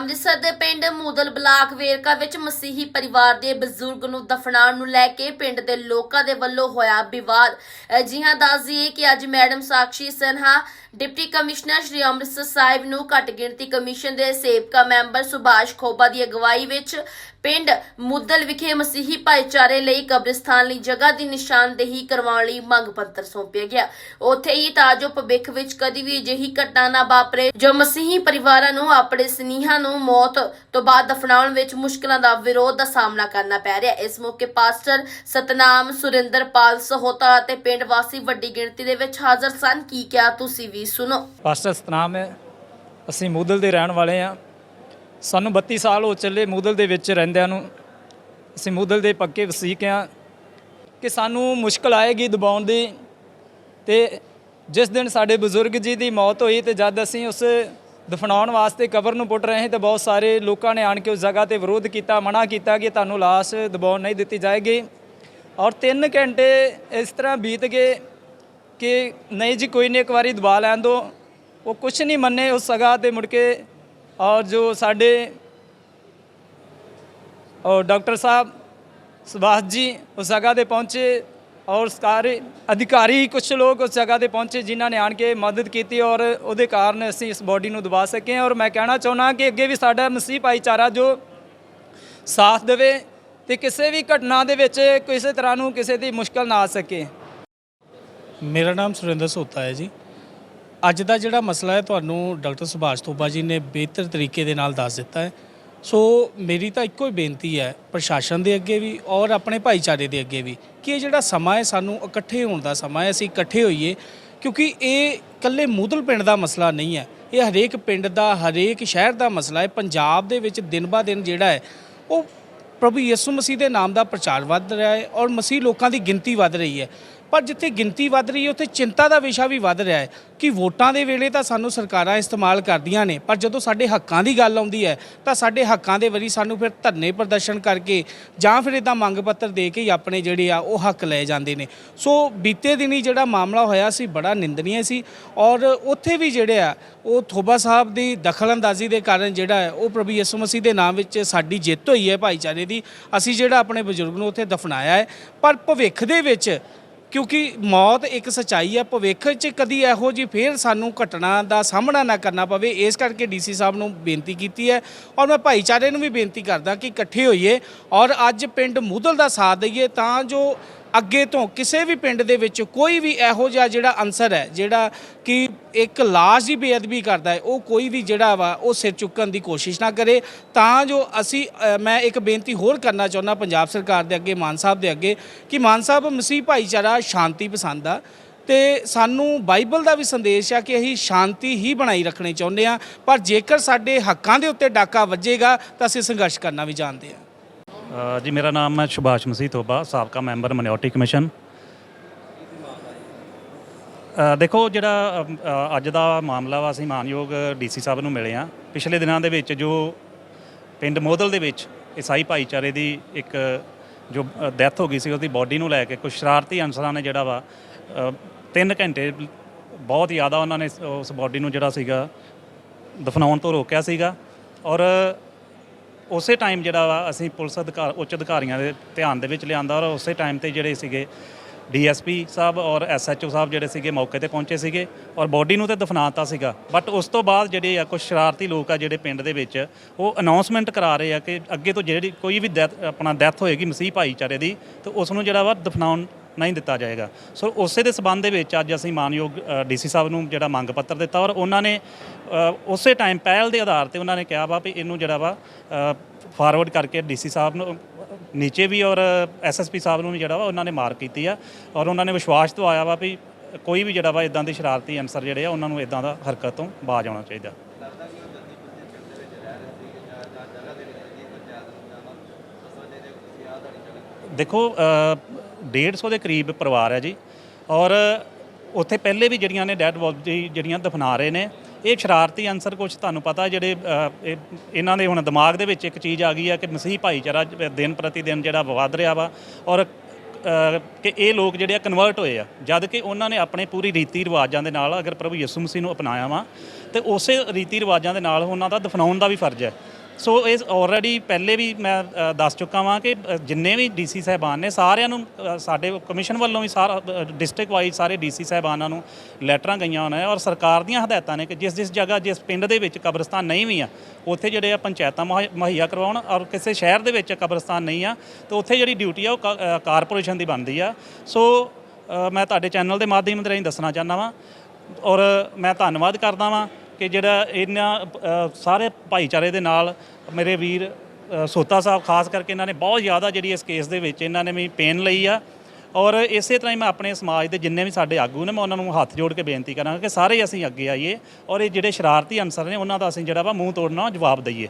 ਅੰਮ੍ਰਿਤਸਰ ਦੇ ਪਿੰਡ ਮੂਦਲ ਬਲਾਕ ਵੇਰਕਾ ਵਿੱਚ ਮਸੀਹੀ ਪਰਿਵਾਰ ਦੇ ਬਜ਼ੁਰਗ ਨੂੰ ਦਫਨਾਉਣ ਨੂੰ ਲੈ ਕੇ ਪਿੰਡ ਦੇ ਲੋਕਾਂ ਦੇ ਵੱਲੋਂ ਹੋਇਆ ਵਿਵਾਦ। ਜੀ ਹਾਂ, ਦੱਸ ਦਈਏ ਕਿ ਅੱਜ madam Sakshi Sawhney, deputy commissioner Shri Amritsar Sahib ਨੂੰ ਘੱਟ ਗਿਣਤੀ ਕਮਿਸ਼ਨ ਦੇ ਸੇਵਕਾ ਮੈਂਬਰ ਸੁਭਾਸ਼ ਖੋਬਾ ਦੀ ਅਗਵਾਈ ਵਿੱਚ ਪਿੰਡ ਮੁੱਦਲ ਵਿਖੇ ਮਸੀਹੀ ਭਾਈਚਾਰੇ ਲਈ ਕਬਰਿਸਤਾਨ ਲਈ ਜਗ੍ਹਾ ਦੀ ਨਿਸ਼ਾਨਦੇਹੀ ਕਰਵਾਉਣ ਲਈ ਮੰਗ ਪੱਤਰ ਸੌਂਪਿਆ ਗਿਆ। ਉੱਥੇ ਹੀ ਤਾਂ ਜੋ ਭਵਿੱਖ ਵਿੱਚ ਕਦੀ ਵੀ ਅਜਿਹੀ ਘਟਨਾ ਨਾ ਵਾਪਰੇ ਜੋ ਮਸੀਹੀ ਪਰਿਵਾਰਾਂ ਨੂੰ, ਆਪਣੇ ਸਨੀਹਾਂ ਨੂੰ ਮੌਤ ਤੋਂ ਬਾਅਦ ਦਫਨਾਉਣ ਵਿੱਚ ਮੁਸ਼ਕਲਾਂ ਦਾ ਵਿਰੋਧ ਦਾ ਸਾਹਮਣਾ ਕਰਨਾ ਪੈ ਰਿਹਾ। ਇਸ ਮੌਕੇ ਪਾਸਟਰ ਸਤਨਾਮ ਸੁਰਿੰਦਰਪਾਲ ਸਹੋਤਾ ਅਤੇ ਪਿੰਡ ਵਾਸੀ ਵੱਡੀ ਗਿਣਤੀ ਦੇ ਵਿੱਚ ਹਾਜ਼ਰ ਸਨ। ਕੀ ਕਿਹਾ ਤੁਸੀਂ ਵੀ ਸੁਣੋ। ਪਾਸਟਰ ਸਤਨਾਮ ਹੈ ਅਸੀਂ ਮੂਦਲ ਦੇ ਰਹਿਣ ਵਾਲੇ ਆ ਸਾਨੂੰ 32 ਸਾਲ ਹੋ ਚੱਲੇ ਮੂਦਲ ਦੇ ਵਿੱਚ ਰਹਿੰਦਿਆਂ ਨੂੰ। ਅਸੀਂ ਮੂਦਲ ਦੇ ਪੱਕੇ ਵਸੀਕ ਆ ਕਿ ਸਾਨੂੰ ਮੁਸ਼ਕਲ ਆਏਗੀ ਦਬਾਉਣ ਦੀ। ਤੇ ਜਿਸ ਦਿਨ ਸਾਡੇ ਬਜ਼ੁਰਗ ਜੀ ਦੀ ਮੌਤ ਹੋਈ ਤੇ ਜਦ ਅਸੀਂ ਉਸ ਦਫਨਾਉਣ ਵਾਸਤੇ ਕਬਰ ਨੂੰ ਪੁੱਟ ਰਹੇ ਤੇ ਬਹੁਤ ਸਾਰੇ ਲੋਕਾਂ ਨੇ ਆਣ ਕੇ ਉਸ ਜਗ੍ਹਾ ਤੇ ਵਿਰੋਧ ਕੀਤਾ, ਮਨਾ ਕੀਤਾ ਕਿ ਤੁਹਾਨੂੰ ਲਾਸ਼ ਦਬਾਉਣ ਨਹੀਂ ਦਿੱਤੀ ਜਾਏਗੀ। ਔਰ 3 ਘੰਟੇ ਇਸ ਤਰ੍ਹਾਂ ਬੀਤ ਗਏ ਕਿ ਨਹੀਂ ਜੀ, ਕੋਈ ਨਹੀਂ ਇੱਕ ਵਾਰੀ ਦਬਾ ਲੈਣ ਦੋ। ਉਹ ਕੁਝ ਨਹੀਂ ਮੰਨੇ ਉਸ ਜਗ੍ਹਾ ਤੇ ਮੁੜ ਕੇ। ਔਰ ਜੋ ਸਾਡੇ ਔਰ ਡਾਕਟਰ ਸਾਹਿਬ ਸੁਭਾਸ਼ ਜੀ ਉਸ ਜਗ੍ਹਾ ਤੇ ਪਹੁੰਚੇ। ਔਰ ਸਾਰੇ ਅਧਿਕਾਰੀ ਕੁਝ ਲੋਕ ਉਸ ਜਗ੍ਹਾ ਤੇ ਪਹੁੰਚੇ ਜਿਨ੍ਹਾਂ ਨੇ ਆਣ ਕੇ ਮਦਦ ਕੀਤੀ ਔਰ ਉਹਦੇ ਕਾਰਨ ਅਸੀਂ ਇਸ ਬੋਡੀ ਨੂੰ ਦਬਾ ਸਕੇ ਔਰ ਮੈਂ ਕਹਿਣਾ ਚਾਹੁੰਦਾ ਕਿ ਅੱਗੇ ਵੀ ਸਾਡਾ ਮਸੀਹ ਭਾਈਚਾਰਾ ਜੋ ਸਾਥ ਦੇਵੇ ਤੇ ਕਿਸੇ ਵੀ ਘਟਨਾ ਦੇ ਵਿੱਚ ਕਿਸੇ ਤਰ੍ਹਾਂ ਨੂੰ ਕਿਸੇ ਦੀ ਮੁਸ਼ਕਲ ਨਾ ਆ ਸਕੇ। ਮੇਰਾ ਨਾਮ ਸੁਰਿੰਦਰ ਸੋਤਾ ਹੈ ਜੀ। ਅੱਜ ਦਾ ਜਿਹੜਾ ਮਸਲਾ ਹੈ, ਤੁਹਾਨੂੰ ਡਾਕਟਰ ਸੁਭਾਸ਼ ਤੋਬਾ ਜੀ ਨੇ ਬਿਹਤਰ ਤਰੀਕੇ ਦੇ ਨਾਲ ਦੱਸ ਦਿੱਤਾ ਹੈ। ਸੋ ਮੇਰੀ ਤਾਂ ਇੱਕੋ ਹੀ ਬੇਨਤੀ ਹੈ ਪ੍ਰਸ਼ਾਸਨ ਦੇ ਅੱਗੇ ਵੀ ਔਰ ਆਪਣੇ ਭਾਈਚਾਰੇ ਦੇ ਅੱਗੇ ਵੀ ਕਿ ਇਹ ਜਿਹੜਾ ਸਮਾਂ ਹੈ ਸਾਨੂੰ ਇਕੱਠੇ ਹੋਣ ਦਾ ਸਮਾਂ ਹੈ, ਅਸੀਂ ਇਕੱਠੇ ਹੋਈਏ ਕਿਉਂਕਿ ਇਹ ਇਕੱਲੇ ਮੂਦਲ ਪਿੰਡ ਦਾ ਮਸਲਾ ਨਹੀਂ ਹੈ, ਇਹ ਹਰੇਕ ਪਿੰਡ ਦਾ, ਹਰੇਕ ਸ਼ਹਿਰ ਦਾ ਮਸਲਾ ਹੈ, ਪੰਜਾਬ ਦੇ ਵਿੱਚ ਦਿਨ ਬਾ ਦਿਨ ਜਿਹੜਾ ਹੈ, ਉਹ ਪ੍ਰਭੂ ਯਿਸੂ ਮਸੀਹ ਦੇ ਨਾਮ ਦਾ ਪ੍ਰਚਾਰ ਵੱਧ ਰਿਹਾ ਹੈ ਔਰ ਮਸੀਹ ਲੋਕਾਂ ਦੀ ਗਿਣਤੀ ਵੱਧ ਰਹੀ ਹੈ। ਪਰ ਜਿੱਥੇ ਗਿਣਤੀ ਵੱਧ ਰਹੀ ਹੈ, ਉੱਥੇ ਚਿੰਤਾ ਦਾ ਵਿਸ਼ਾ ਵੀ ਵੱਧ ਰਿਹਾ ਹੈ ਕਿ ਵੋਟਾਂ ਦੇ ਵੇਲੇ ਤਾਂ ਸਾਨੂੰ ਸਰਕਾਰਾਂ ਇਸਤੇਮਾਲ ਕਰਦੀਆਂ ਨੇ, ਪਰ ਜਦੋਂ ਸਾਡੇ ਹੱਕਾਂ ਦੀ ਗੱਲ ਆਉਂਦੀ ਹੈ, ਤਾਂ ਸਾਡੇ ਹੱਕਾਂ ਦੇ ਵਰੀ ਸਾਨੂੰ ਫਿਰ ਧਰਨੇ ਪ੍ਰਦਰਸ਼ਨ ਕਰਕੇ ਜਾਂ ਫਿਰ ਇਦਾਂ ਮੰਗ ਪੱਤਰ ਦੇ ਕੇ ਹੀ ਆਪਣੇ ਜਿਹੜੇ ਆ, ਉਹ ਹੱਕ ਲਏ ਜਾਂਦੇ ਨੇ। ਸੋ ਬੀਤੇ ਦਿਨੀ ਜਿਹੜਾ ਮਾਮਲਾ ਹੋਇਆ ਸੀ, ਬੜਾ ਨਿੰਦਨੀय ਸੀ ਔਰ ਉੱਥੇ ਵੀ ਜਿਹੜੇ ਆ, ਉਹ ਥੋਬਾ ਸਾਹਿਬ ਦੀ ਦਖਲਅੰਦਾਜ਼ੀ ਦੇ ਕਾਰਨ ਜਿਹੜਾ ਹੈ, ਉਹ ਪ੍ਰਭੂ ਯਿਸੂ ਮਸੀਹ ਦੇ ਨਾਮ ਵਿੱਚ ਸਾਡੀ ਜਿੱਤ ਹੋਈ ਹੈ ਭਾਈਚਾਰੇ ਦੀ। ਅਸੀਂ ਜਿਹੜਾ ਆਪਣੇ ਬਜ਼ੁਰਗ ਨੂੰ ਉੱਥੇ ਦਫਨਾਇਆ ਹੈ, ਪਰ ਭਵਿੱਖ ਦੇ ਵਿੱਚ ਕਿਉਂਕਿ ਮੌਤ ਇੱਕ ਸਚਾਈ ਹੈ ਭਵਿੱਖ 'ਚ ਕਦੀ ਇਹੋ ਜੀ ਫੇਰ ਸਾਨੂੰ ਘਟਨਾ ਦਾ ਸਾਹਮਣਾ ਨਾ ਕਰਨਾ ਪਵੇ, ਇਸ ਕਰਕੇ ਡੀਸੀ ਸਾਹਿਬ ਨੂੰ ਬੇਨਤੀ ਕੀਤੀ ਹੈ ਔਰ ਮੈਂ ਭਾਈਚਾਰੇ ਨੂੰ ਵੀ ਬੇਨਤੀ ਕਰਦਾ ਕਿ ਇਕੱਠੇ ਹੋਈਏ ਔਰ ਅੱਜ ਪਿੰਡ ਮੂਦਲ ਦਾ ਸਾਥ ਦਈਏ ਤਾਂ ਜੋ ਅੱਗੇ ਤੋਂ ਕਿਸੇ ਵੀ ਪਿੰਡ ਦੇ ਵਿੱਚ ਕੋਈ ਵੀ ਇਹੋ ਜਿਹਾ ਜਿਹੜਾ ਅਨਸਰ ਹੈ, ਜਿਹੜਾ ਕਿ ਇੱਕ ਲਾਸ਼ ਦੀ ਬੇਅਦਬੀ ਕਰਦਾ ਹੈ, ਉਹ ਕੋਈ ਵੀ ਜਿਹੜਾ ਵਾ, ਉਹ ਸਿਰ ਚੁੱਕਣ ਦੀ ਕੋਸ਼ਿਸ਼ ਨਾ ਕਰੇ। ਤਾਂ ਜੋ ਅਸੀਂ ਮੈਂ ਇੱਕ ਬੇਨਤੀ ਹੋਰ ਕਰਨਾ ਚਾਹੁੰਦਾ ਪੰਜਾਬ ਸਰਕਾਰ ਦੇ ਅੱਗੇ, ਮਾਨ ਸਾਹਿਬ ਦੇ ਅੱਗੇ, ਕਿ ਮਾਨ ਸਾਹਿਬ, ਮਸੀਹ ਭਾਈਚਾਰਾ ਸ਼ਾਂਤੀ ਪਸੰਦ ਆ। ਤੇ ਸਾਨੂੰ ਬਾਈਬਲ ਦਾ ਵੀ ਸੰਦੇਸ਼ ਆ ਕਿ ਅਸੀਂ ਸ਼ਾਂਤੀ ਹੀ ਬਣਾਈ ਰੱਖਣੀ ਚਾਹੁੰਦੇ ਆ। ਪਰ ਜੇਕਰ ਸਾਡੇ ਹੱਕਾਂ ਦੇ ਉੱਤੇ ਡਾਕਾ ਵੱਜੇਗਾ, ਤਾਂ ਅਸੀਂ ਸੰਘਰਸ਼ ਕਰਨਾ ਵੀ ਜਾਣਦੇ ਆ। ਜੀ, ਮੇਰਾ ਨਾਮ ਹੈ ਸੁਭਾਸ਼ ਮਸੀਹ ਤੋਬਾ, ਸਾਬਕਾ ਮੈਂਬਰ ਮਿਨੋਰਟੀ ਕਮਿਸ਼ਨ। ਦੇਖੋ, ਜਿਹੜਾ ਅੱਜ ਦਾ ਮਾਮਲਾ ਵਾ, ਅਸੀਂ ਮਾਨਯੋਗ ਡੀਸੀ ਸਾਹਿਬ ਨੂੰ ਮਿਲੇ ਆ ਪਿਛਲੇ ਦਿਨਾਂ ਦੇ ਵਿੱਚ ਜੋ ਪਿੰਡ ਮੋਦਲ ਦੇ ਵਿੱਚ ਈਸਾਈ ਭਾਈਚਾਰੇ ਦੀ ਇੱਕ ਜੋ ਡੈਥ ਹੋ ਗਈ ਸੀ, ਉਹਦੀ ਬਾਡੀ ਨੂੰ ਲੈ ਕੇ ਕੁਝ ਸ਼ਰਾਰਤੀ ਅਨਸਰਾਂ ਨੇ ਜਿਹੜਾ ਵਾ 3 ਘੰਟੇ ਬਹੁਤ ਜ਼ਿਆਦਾ ਉਹਨਾਂ ਨੇ ਉਸ ਬਾਡੀ ਨੂੰ ਜਿਹੜਾ ਸੀਗਾ, ਦਫਨਾਉਣ ਤੋਂ ਰੋਕਿਆ ਸੀਗਾ। ਔਰ ਉਸੇ ਟਾਈਮ ਜਿਹੜਾ ਵਾ ਅਸੀਂ ਪੁਲਿਸ ਅਧਿਕਾਰ ਉੱਚ ਅਧਿਕਾਰੀਆਂ ਦੇ ਧਿਆਨ ਦੇ ਵਿੱਚ ਲਿਆਂਦਾ ਔਰ ਉਸੇ ਟਾਈਮ ਤੇ ਜਿਹੜੇ ਸੀਗੇ ਡੀਐਸਪੀ ਸਾਹਿਬ ਔਰ ਐਸਐਚਓ ਸਾਹਿਬ ਜਿਹੜੇ ਸੀਗੇ ਮੌਕੇ ਤੇ ਪਹੁੰਚੇ ਸੀਗੇ ਔਰ ਬੋਡੀ ਨੂੰ ਤੇ ਦਫਨਾਤਾ ਸੀਗਾ। ਬਟ ਉਸ ਤੋਂ ਬਾਅਦ ਜਿਹੜੇ ਆ ਕੁਝ ਸ਼ਰਾਰਤੀ ਲੋਕ ਆ ਜਿਹੜੇ ਪਿੰਡ ਦੇ ਵਿੱਚ, ਉਹ ਅਨਾਉਂਸਮੈਂਟ ਕਰਾ ਰਹੇ ਆ ਕਿ ਅੱਗੇ ਤੋਂ ਜਿਹੜੀ ਕੋਈ ਵੀ ਡੈਥ ਆਪਣਾ ਡੈਥ ਹੋਏਗੀ ਮਸੀਹ ਭਾਈਚਾਰੇ ਦੀ, ਤੇ ਉਸ ਨੂੰ ਜਿਹੜਾ ਵਾ ਦਫਨਾਉਣ ਨਹੀਂ ਦਿੱਤਾ ਜਾਏਗਾ। ਸੋ ਉਸੇ ਦੇ ਸਬੰਧ ਦੇ ਵਿੱਚ ਅੱਜ ਅਸੀਂ ਮਾਨਯੋਗ ਡੀਸੀ ਸਾਹਿਬ ਨੂੰ ਜਿਹੜਾ ਮੰਗ ਪੱਤਰ ਦਿੱਤਾ ਔਰ ਉਹਨਾਂ ਨੇ ਉਸੇ ਟਾਈਮ ਪਹਿਲ ਦੇ ਆਧਾਰ ਤੇ ਉਹਨਾਂ ਨੇ ਕਿਹਾ ਵਾ ਵੀ ਇਹਨੂੰ ਜਿਹੜਾ ਵਾ ਫਾਰਵਰਡ ਕਰਕੇ ਡੀਸੀ ਸਾਹਿਬ ਨੂੰ, ਨੀਚੇ ਵੀ ਔਰ ਐਸਐਸਪੀ ਸਾਹਿਬ ਨੂੰ ਵੀ ਜਿਹੜਾ ਵਾ ਉਹਨਾਂ ਨੇ ਮਾਰ ਕੀਤੀ ਆ ਔਰ ਉਹਨਾਂ ਨੇ ਵਿਸ਼ਵਾਸ ਦਵਾਇਆ ਵਾ ਵੀ ਕੋਈ ਵੀ ਜਿਹੜਾ ਵਾ ਇਦਾਂ ਦੇ ਸ਼ਰਾਰਤੀ ਅਨਸਰ ਜਿਹੜੇ ਆ ਉਹਨਾਂ ਨੂੰ ਇਦਾਂ ਦਾ ਹਰਕਤ ਤੋਂ ਬਾਜ ਆਉਣਾ ਚਾਹੀਦਾ। ਦੇਖੋ 150 ਦੇ ਕਰੀਬ ਪਰਿਵਾਰ ਹੈ ਜੀ। ਔਰ ਉੱਥੇ ਪਹਿਲੇ ਵੀ ਜਿਹੜੀਆਂ ਨੇ ਡੈਡ ਬੋਡੀ ਜਿਹੜੀਆਂ ਦਫਨਾ ਰਹੇ ਨੇ, ਇਹ ਸ਼ਰਾਰਤੀ ਅਨਸਰ ਕੁਝ ਤੁਹਾਨੂੰ ਪਤਾ ਜਿਹੜੇ ਇਹ- ਇਹਨਾਂ ਦੇ ਹੁਣ ਦਿਮਾਗ ਦੇ ਵਿੱਚ ਇੱਕ ਚੀਜ਼ ਆ ਗਈ ਆ ਕਿ ਮਸੀਹ ਭਾਈਚਾਰਾ ਦਿਨ ਪ੍ਰਤੀ ਦਿਨ ਜਿਹੜਾ ਵੱਧ ਰਿਹਾ ਵਾ। ਔਰ ਕਿ ਇਹ ਲੋਕ ਜਿਹੜੇ ਆ ਕਨਵਰਟ ਹੋਏ ਆ, ਜਦ ਕਿ ਉਹਨਾਂ ਨੇ ਆਪਣੇ ਪੂਰੀ ਰੀਤੀ ਰਿਵਾਜਾਂ ਦੇ ਨਾਲ ਅਗਰ ਪ੍ਰਭੂ ਯਿਸੂ ਮਸੀਹ ਨੂੰ ਅਪਣਾਇਆ ਵਾ, ਤੇ ਉਸੇ ਰੀਤੀ ਰਿਵਾਜਾਂ ਦੇ ਨਾਲ ਉਹਨਾਂ ਦਾ ਦਫਨਾਉਣ ਦਾ ਵੀ ਫਰਜ਼ ਹੈ। ਸੋ ਇਸ ਆਲਰੇਡੀ ਪਹਿਲੇ ਵੀ ਮੈਂ ਦੱਸ ਚੁੱਕਾ ਵਾਂ ਕਿ ਜਿੰਨੇ ਵੀ ਡੀਸੀ ਸਾਹਿਬਾਨ ਨੇ, ਸਾਰਿਆਂ ਨੂੰ ਸਾਡੇ ਕਮਿਸ਼ਨ ਵੱਲੋਂ ਵੀ ਸਾਰਾ ਡਿਸਟ੍ਰਿਕਟ ਵਾਈਜ਼ ਸਾਰੇ ਡੀਸੀ ਸਾਹਿਬਾਨਾਂ ਨੂੰ ਲੈਟਰਾਂ ਗਈਆਂ ਹੋਈਆਂ ਔਰ ਸਰਕਾਰ ਦੀਆਂ ਹਦਾਇਤਾਂ ਨੇ ਕਿ ਜਿਸ ਜਿਸ ਜਗ੍ਹਾ, ਜਿਸ ਪਿੰਡ ਦੇ ਵਿੱਚ ਕਬਰਸਤਾਨ ਨਹੀਂ ਵੀ ਆ, ਉੱਥੇ ਜਿਹੜੇ ਆ ਪੰਚਾਇਤਾਂ ਮੁਹੱਈਆ- ਕਰਵਾਉਣ ਔਰ ਕਿਸੇ ਸ਼ਹਿਰ ਦੇ ਵਿੱਚ ਕਬਰਸਤਾਨ ਨਹੀਂ ਆ, ਤਾਂ ਉੱਥੇ ਜਿਹੜੀ ਡਿਊਟੀ ਆ ਉਹ ਕ- ਕਾਰਪੋਰੇਸ਼ਨ ਦੀ ਬਣਦੀ ਆ। ਸੋ ਮੈਂ ਤੁਹਾਡੇ ਚੈਨਲ ਦੇ ਮਾਧਿਅਮ ਦੇ ਰਾਹੀਂ ਦੱਸਣਾ ਚਾਹੁੰਦਾ ਵਾਂ ਔਰ ਮੈਂ ਧੰਨਵਾਦ ਕਰਦਾ ਵਾਂ ਕਿ ਜਿਹੜਾ ਇਹਨਾਂ ਅ, ਸਾਰੇ ਭਾਈਚਾਰੇ ਦੇ ਨਾਲ ਮੇਰੇ ਵੀਰ ਅ, ਸੋਤਾ ਸਾਹਿਬ ਖਾਸ ਕਰਕੇ ਇਹਨਾਂ ਨੇ ਬਹੁਤ ਜ਼ਿਆਦਾ ਜਿਹੜੀ ਇਸ ਕੇਸ ਦੇ ਵਿੱਚ ਇਹਨਾਂ ਨੇ ਵੀ ਪੇਨ ਲਈ ਆ। ਔਰ ਇਸੇ ਤਰ੍ਹਾਂ ਹੀ ਮੈਂ ਆਪਣੇ ਸਮਾਜ ਦੇ ਜਿੰਨੇ ਵੀ ਸਾਡੇ ਆਗੂ ਨੇ ਮੈਂ ਉਹਨਾਂ ਨੂੰ ਹੱਥ ਜੋੜ ਕੇ ਬੇਨਤੀ ਕਰਾਂਗਾ ਕਿ ਸਾਰੇ ਅਸੀਂ ਅੱਗੇ ਆਈਏ ਔਰ ਇਹ ਜਿਹੜੇ ਸ਼ਰਾਰਤੀ ਅਨਸਰ ਨੇ ਉਹਨਾਂ ਦਾ ਅਸੀਂ ਜਿਹੜਾ ਵਾ ਮੂੰਹ ਤੋੜਨਾ ਜਵਾਬ ਦਈਏ।